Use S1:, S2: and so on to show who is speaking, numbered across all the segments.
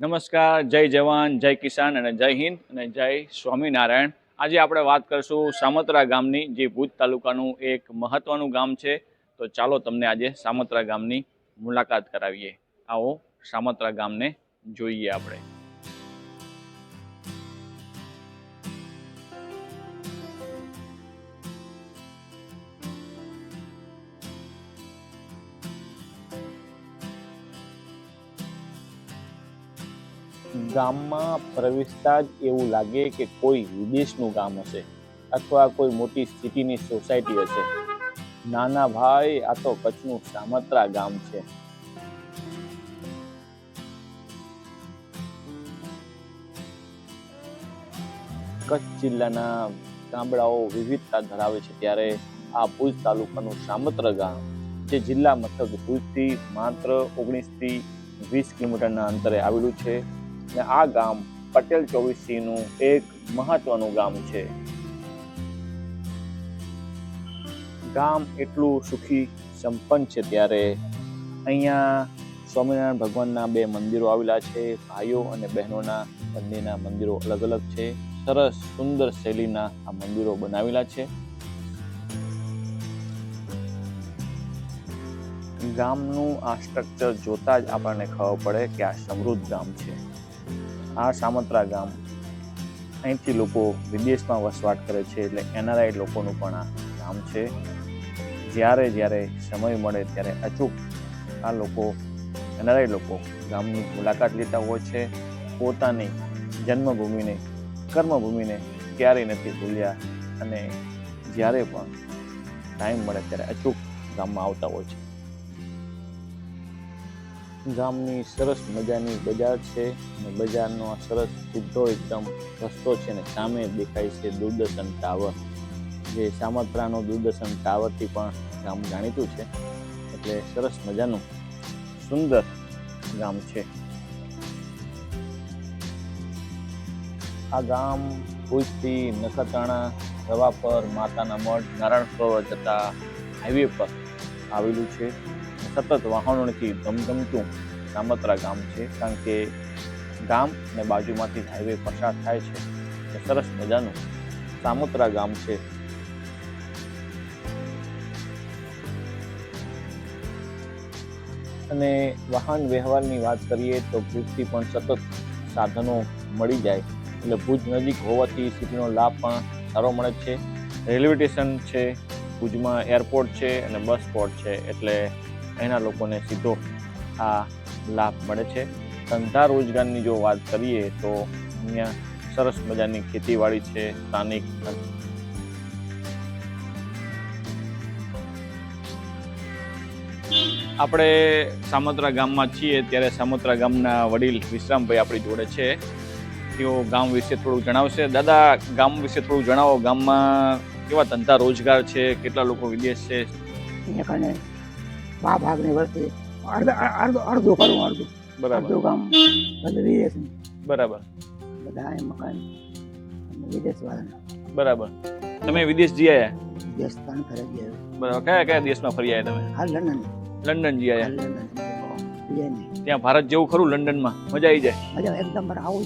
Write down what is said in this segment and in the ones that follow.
S1: નમસ્કાર, જય જવાન, જય કિસાન અને જય હિન્દ અને જય સ્વામિનારાયણ. આજે આપણે વાત કરીશું સામત્રા ગામની, જે ભુજ તાલુકાનું એક મહત્વનું ગામ છે. તો ચાલો તમને આજે સામત્રા ગામની મુલાકાત કરાવીએ. આવો સામત્રા ગામને જોઈએ આપણે. ગામમાં પ્રવેશતા જ એવું લાગે કે કોઈ વિદેશનું ગામ હશે અથવા કોઈ મોટી સિટીની સોસાયટી હશે. નાના ભાઈ, આ તો કચ્છનું સામત્રા ગામ છે. કચ્છ જિલ્લાના ગામડાઓ વિવિધતા ધરાવે છે ત્યારે આ ભુજ તાલુકાનું સામત્ર ગામ, જે જિલ્લા મથક ભુજથી માત્ર ઓગણીસથી વીસ કિલોમીટરના અંતરે આવેલું છે. અને આ ગામ પટેલ ચોવીસીનું એક મહત્વનું ગામ છે. ગામ એટલું સુખી, સંપન્ન છે ત્યારે. અહીંયા સ્વામિનારાયણ ભગવાનના બે મંદિરો આવેલા છે, ભાઈઓ અને બહેનોના બંનેના મંદિરો અલગ અલગ છે. સરસ, સુંદર શૈલીના આ મંદિરો બનાવેલા છે. ગામનું આ સ્ટ્રક્ચર જોતા જ આપણને ખબર પડે કે આ સમૃદ્ધ ગામ છે. આ સામત્રા ગામ અહીંથી લોકો વિદેશમાં વસવાટ કરે છે એટલે એનઆરઆઈ લોકોનું પણ આ ગામ છે. જ્યારે જ્યારે સમય મળે ત્યારે અચૂક આ લોકો, એનઆરઆઈ લોકો ગામની મુલાકાત લેતા હોય છે. પોતાની જન્મભૂમિને, કર્મભૂમિને ક્યારેય નથી ભૂલ્યા અને જ્યારે પણ ટાઈમ મળે ત્યારે અચૂક ગામમાં આવતા હોય છે. ગામની સરસ મજાની બજાર છે અને બજારનો આ સરસ સીધો એકદમ રસ્તો છે ને સામે દેખાય છે દૂરદર્શન ટાવર. જે સામત્રાનો દૂરદર્શન ટાવરથી પણ ગામ જાણીતું છે. એટલે સરસ મજાનું સુંદર ગામ છે. આ ગામ ભુજથી નખત્રાણા, રવાપર, માતાના મઢ, નારાયણ સરોવર જતા હાઈવે પર આવેલું છે. સતત વાહનોથી ધમધમતું સામત્રા ગામ છે, કારણ કે ગામ અને બાજુમાંથી હાઈવે પસાર થાય છે. એ સરસ મજાનું સામોત્રા ગામ છે. અને વાહન વ્યવહારની વાત કરીએ તો ભુજથી પણ સતત સાધનો મળી જાય. એટલે ભુજ નજીક હોવાથી સિટીનો લાભ પણ સારો મળે છે. રેલવે સ્ટેશન છે, ભુજમાં એરપોર્ટ છે અને બસ સ્પોટ છે. એટલે અહીંના લોકોને સીધો આ લાભ મળે છે. ધંધા રોજગારની જો વાત કરીએ તો અહીંયા સરસ મજાની ખેતીવાડી છે, સ્થાનિક આપણે સામત્રા ગામમાં છીએ, ત્યારે સામત્રા ગામના વડીલ વિશ્રામભાઈ આપણી જોડે છે. તેઓ ગામ વિશે થોડું જણાવશે. દાદા, ગામ વિશે થોડું જણાવો. ગામમાં કેવા ધંધા રોજગાર છે, કેટલા લોકો વિદેશ છે?
S2: એને બા ભાગની વસ્તી અડધો અડધો અડધું કરવું અડધું.
S1: બરાબર.
S2: કામ બધું વિદેશ
S1: બરાબર.
S2: બધા એ મકાન વિદેશ વાળાના
S1: બરાબર. તમે વિદેશ જઈ આવ્યા
S2: વિદેશ સ્થાન ફરી ગયા.
S1: બરાબર. કયા કયા દેશમાં ફરી આવ્યા તમે?
S2: હા લંડન.
S1: લંડન જઈ આવ્યા ત્યાં ભારત જેવું ખરું લંડનમાં? મજા આવી જાય?
S2: મજા એકદમ આવું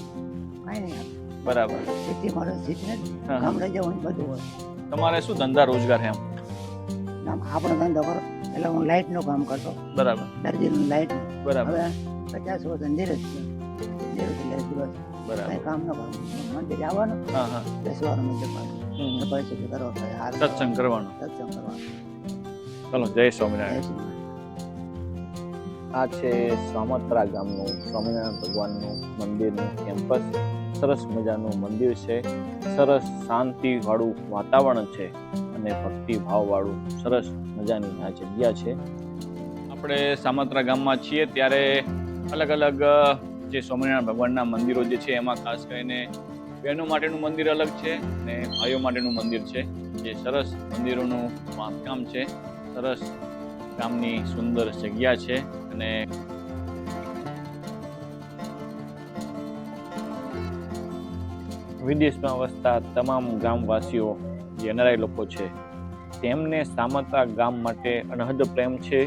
S2: કાંઈ નહીં
S1: બરાબર.
S2: સિટી મારે સિટી. ગામડે જવાનું બધું હોય.
S1: તમારે શું ધંધા રોજગાર છે એમ?
S2: આમ આપણો ધંધો કરો. એટલે હું લાઇટનું કામ કરતો.
S1: બરાબર.
S2: દરજીનું લાઇટ
S1: બરાબર.
S2: હવે પચાસ વર્ષ ધીરજ દિવસ.
S1: બરાબર.
S2: કામ ન કરવું મંદિર આવવાનું.
S1: હા હા.
S2: બેસવાનું મંદિર
S1: હમ.
S2: પછી કરો.
S1: સત્સંગ કરવાનો.
S2: સત્સંગ કરવાનું.
S1: ચલો જય સ્વામિનારાયણ. આ છે સામત્રા ગામનું સ્વામિનારાયણ ભગવાનનું મંદિરનું કેમ્પસ સરસ મજાનું મંદિર છે. સરસ શાંતિવાળું વાતાવરણ છે. અને ભક્તિભાવવાળું, સરસ મજાની આ જગ્યા છે. આપણે સામત્રા ગામમાં છીએ ત્યારે અલગ અલગ જે સ્વામિનારાયણ ભગવાનના મંદિરો જે છે એમાં ખાસ કરીને બહેનો માટેનું મંદિર અલગ છે અને ભાઈઓ માટેનું મંદિર છે. જે સરસ મંદિરોનું બાંધકામ છે. સરસ ગામની સુંદર જગ્યા છે અને વિદેશમાં વસતા તમામ ગામવાસીઓ જે લોકો છે. તેમને સામત્રા ગામ માટે અનહદ પ્રેમ છે.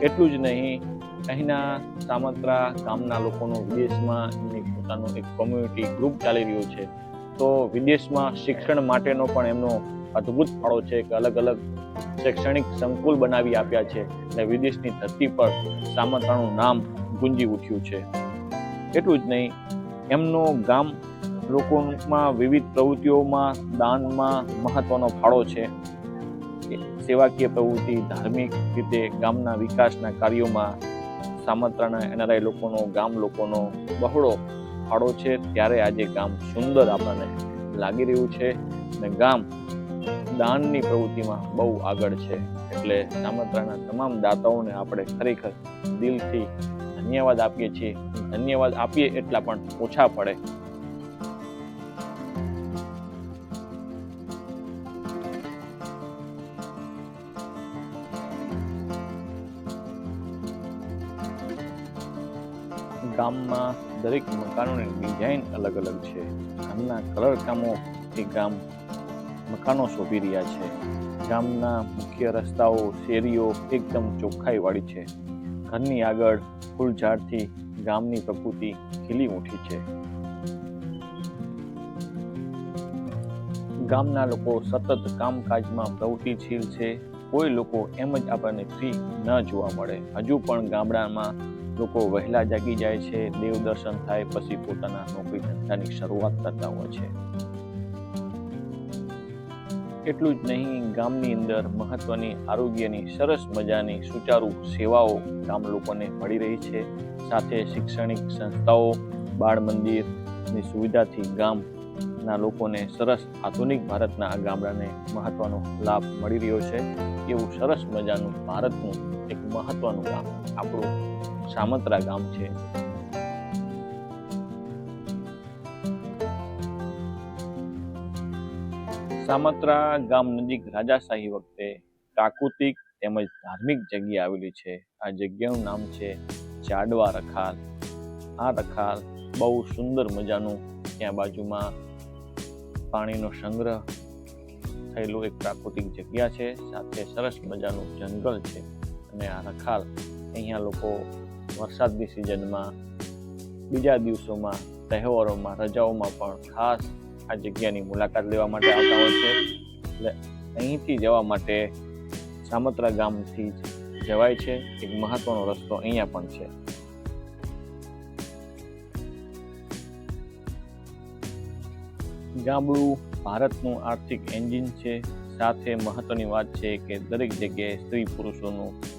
S1: એટલું જ નહીં, અહીંના સામત્રા ગામના લોકોનું વિદેશમાં એમની પોતાનું એક કોમ્યુનિટી ગ્રુપ ચાલી રહ્યું છે. તો વિદેશમાં શિક્ષણ માટેનો પણ એમનો અદ્ભુત ફાળો છે કે અલગ અલગ શૈક્ષણિક સંકુલ બનાવી આપ્યા છે અને વિદેશની ધરતી પર સામત્રાનું નામ ગુંજી ઉઠ્યું છે. એટલું જ નહીં, એમનું ગામ લોકોમાં વિવિધ પ્રવૃત્તિઓમાં દાનમાં મહત્વનો ફાળો છે. સેવાકીય પ્રવૃત્તિ ધાર્મિક રીતે ગામના વિકાસના કાર્યોમાં સામત્રાના એનઆરઆઈ લોકોનો, ગામ લોકોનો બહોળો ફાળો છે. ત્યારે આજે ગામ સુંદર આપણને લાગી રહ્યું છે અને ગામ દાનની પ્રવૃત્તિમાં બહુ આગળ છે. એટલે સામત્રાના તમામ દાતાઓને આપણે ખરેખર દિલથી ધન્યવાદ આપીએ છીએ. ધન્યવાદ આપીએ એટલા પણ ઓછા પડે. ગામમાં દરેક મકાનોની ડિઝાઇન અલગ અલગ છે. ગામના કલર કામોથી ગામ મકાનો શોભી રહ્યા છે. ગામના મુખ્ય રસ્તાઓ, શેરીઓ એકદમ ચોખ્ખાઈવાળી છે. ઘરની આગળ ફૂલ ઝાડથી ગામની પ્રકૃતિ ખીલી ઉઠી છે. ગામના લોકો સતત કામકાજમાં પ્રવૃત્તિશીલ છે. કોઈ લોકો એમ જ આપણને ફ્રી ન જોવા મળે. હજુ પણ ગામડામાં લોકો વહેલા જાગી જાય છે, દેવ દર્શન થાય, પછી પોતાના નોકરી ધંધાની શરૂઆત કરતા હોય છે. એટલું જ નહીં, ગામની અંદર મહત્વની, આરોગ્યની, સરસ મજાની, સુચારુ સેવાઓ ગામ લોકોને મળી રહી છે. સાથે શૈક્ષણિક સંસ્થાઓ, બાળ મંદિરની સુવિધાથી ગામના લોકોને સરસ આધુનિક ભારતના આ ગામડાને મહત્વનો લાભ મળી રહ્યો છે. એવું સરસ મજાનું ભારતનું એક મહત્વનું ગામ આપણું સામત્રા ગામ છે. સામત્રા ગામ નજીક રાજાશાહી વખતે પ્રાકૃતિક તેમજ ધાર્મિક જગ્યા આવેલી છે. આ જગ્યાનું નામ છે ચાડવા રખાલ આ રખાલ બહુ સુંદર મજાનું ત્યાં બાજુમાં પાણીનો સંગ્રહ થયેલું એક પ્રાકૃતિક જગ્યા છે. સાથે સરસ મજાનું જંગલ છે અને આ રખાલ અહીંયા લોકો વરસાદની સિઝનમાં બીજા દિવસોમાં, તહેવારોમાં, રજાઓમાં પણ ખાસ આ જગ્યાની મુલાકાત લેવા માટે આવતા હોય છે. એટલે અહીંથી જવા માટે સામત્રા ગામથી જવાય છે. એક મહત્વનો રસ્તો અહીંયા પણ છે. ગામડું ભારતનું આર્થિક એન્જિન છે. સાથે મહત્વની વાત છે કે દરેક જગ્યાએ સ્ત્રી પુરુષોનું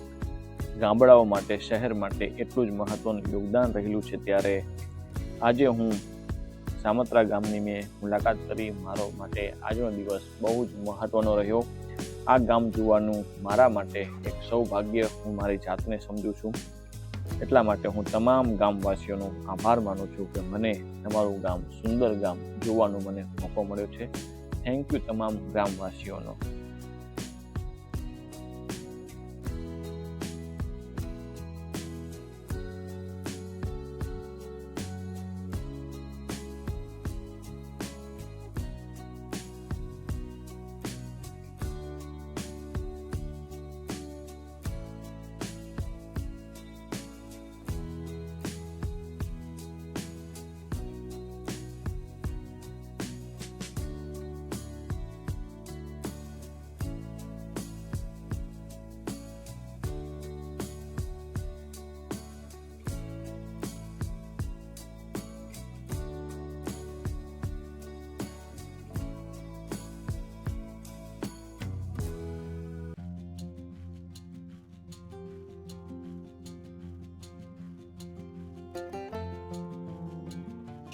S1: ગામડાઓ માટે, શહેર માટે એટલું જ મહત્વનું યોગદાન રહેલું છે. ત્યારે આજે હું સામત્રા ગામની મેં મુલાકાત કરી. મારો માટે આજનો દિવસ બહુ જ મહત્વનો રહ્યો. આ ગામ જોવાનું મારા માટે એક સૌભાગ્ય. હું મારી જાતને સમજું છું. એટલા માટે હું તમામ ગામવાસીઓનો આભાર માનું છું કે મને તમારું ગામ, સુંદર ગામ જોવાનો મને મોકો મળ્યો છે. થેન્ક યુ તમામ ગામવાસીઓનો.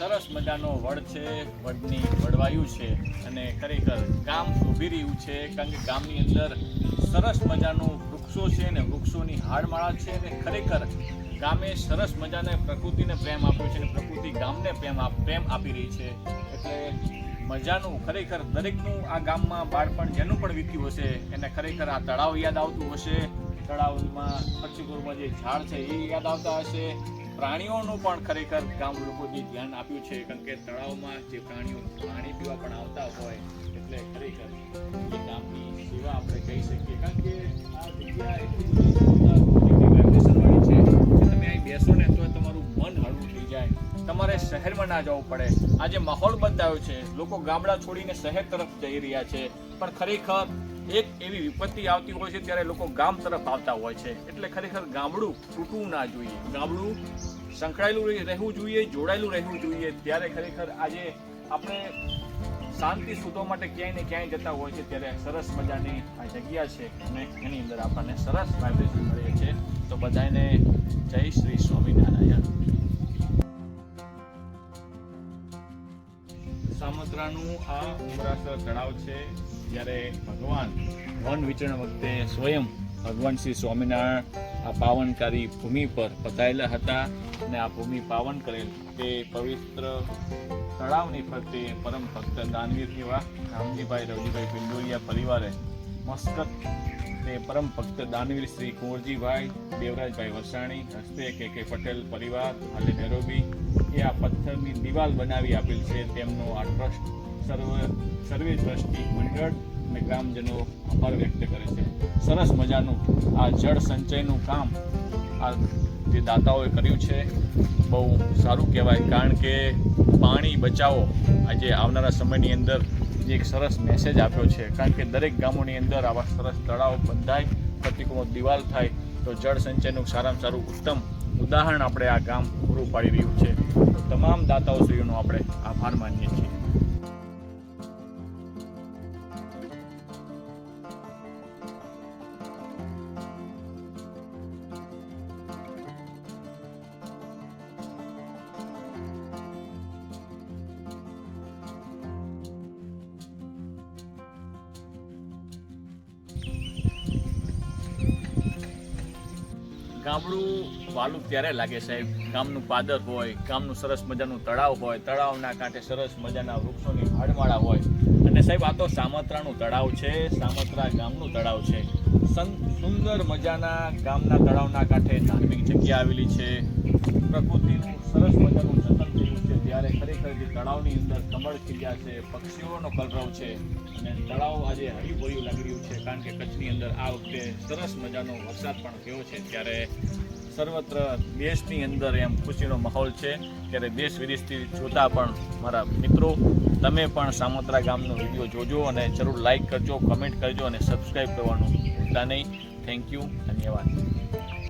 S1: સરસ મજાનો વડ છે, વડની વડવાયું છે અને ખરેખર ગામ શોભી રહ્યું છે, કારણ કે ગામની અંદર સરસ મજાનું વૃક્ષો છે ને વૃક્ષોની હાડમાળા છે ને ખરેખર ગામે સરસ મજાને પ્રકૃતિને પ્રેમ આપ્યો છે અને પ્રકૃતિ ગામને પ્રેમ પ્રેમ આપી રહી છે. એટલે મજાનું ખરેખર દરેકનું આ ગામમાં બાળપણ જેનું પણ વીત્યું હશે, એને ખરેખર આ તળાવ યાદ આવતું હશે. તળાવમાં પક્ષી જે ઝાડ છે એ યાદ આવતા હશે. પ્રાણીઓનું પણ ખરેખર ગામ લોકો ધ્યાન આપ્યું છે, કારણ કે તળાવમાં જે પ્રાણીઓ પાણી પીવા પણ આવતા હોય, એટલે ખરેખર એ ગામની સેવા આપણે કહી શકીએ. કારણ કે આ જગ્યા એટલી અહીં બેસો ને તો તમારું મન હળવું થઈ જાય. તમારે શહેરમાં ના જવું પડે. આજે માહોલ બદલાયો છે. લોકો ગામડા છોડીને શહેર તરફ જઈ રહ્યા છે. પણ ખરેખર એક એવી વિપત્તિ આવતી હોય છે ત્યારે લોકો ગામ તરફ આવતા હોય છે. એટલે ખરેખર ગામડું તૂટવું ના જોઈએ. ગામડું સંકળાયેલું રહેવું જોઈએ, જોડાયેલું રહેવું જોઈએ. ત્યારે ખરેખર આજે આપણે શાંતિ શોધવા માટે ક્યાંય ને ક્યાંય જતા હોય છે ત્યારે સરસ મજાની આ જગ્યા છે અને એની અંદર આપણને સરસ વાઇબ્રેશન મળે છે. તો બધાને જય શ્રી સ્વામિનારાયણ. સામત્રાનું આ ઉમરાસર તળાવ છે. જ્યારે ભગવાન વન વિચરણ વખતે સ્વયં ભગવાન શ્રી સ્વામિનારાયણ આ પાવનકારી ભૂમિ પર પધારેલા હતા અને આ ભૂમિ પાવન કરેલ તે પવિત્ર તળાવની ફરતે પરમ ભક્ત દાનવીર એવા રામજીભાઈ રવજીભાઈ પિંડોરિયા પરિવારે મસ્કત તે પરમ ભક્ત દાનવીર શ્રી કુંવરજીભાઈ, દેવરાજભાઈ વસાણી, હસ્તે કે કે પટેલ પરિવાર હાલે નેરોબી એ આ પથ્થરની દિવાલ બનાવી આપેલ છે તેમનો આ ટ્રસ્ટ. સર્વ સર્વે દ્રષ્ટિ મંડળ અને ગ્રામજનો આભાર વ્યક્ત કરે છે. સરસ મજાનું આ જળ સંચયનું કામ આ જે દાતાઓએ કર્યું છે, બહુ સારું કહેવાય. કારણ કે પાણી બચાવો આજે આવનારા સમયની અંદર જે એક સરસ મેસેજ આપ્યો છે. કારણ કે દરેક ગામોની અંદર આવા સરસ તળાવ બંધાય, પ્રતિકૂળ દિવાલ થાય, તો જળ સંચયનું સારામાં સારું ઉત્તમ ઉદાહરણ આપણે આ ગામ પૂરું પાડી રહ્યું છે. તમામ દાતાઓ શ્રીઓનો આપણે આભાર માનીએ છીએ. ગામડું વાલું ત્યારે લાગે સાહેબ. ગામનું પાદર હોય, ગામનું સરસ મજાનું તળાવ હોય, તળાવના કાંઠે સરસ મજાના વૃક્ષોની ઝાડમાળા હોય. અને સાહેબ, આ તો સામત્રાનું તળાવ છે, સામત્રા ગામનું તળાવ છે. સુંદર મજાના ગામના તળાવના કાંઠે ધાર્મિક જગ્યા આવેલી છે. પ્રકૃતિનું સરસ મજાનું જતન ખરેખર જે તળાવની અંદર કમળ ખીલ્યા છે, પક્ષીઓનો કલરવ છે અને તળાવ આજે હરિભર્યું લાગી રહ્યું છે કારણ કે કચ્છની અંદર આ વખતે સરસ મજાનો વરસાદ પણ થયો છે. ત્યારે સર્વત્ર દેશની અંદર એમ ખુશીનો માહોલ છે. ત્યારે દેશ વિદેશથી જોતા પણ મારા મિત્રો, તમે પણ સામત્રા ગામનો વીડિયો જોજો અને જરૂર લાઈક કરજો કમેન્ટ કરજો અને સબસ્ક્રાઈબ કરવાનું ભૂલતા નહીં. થેન્ક યુ ધન્યવાદ.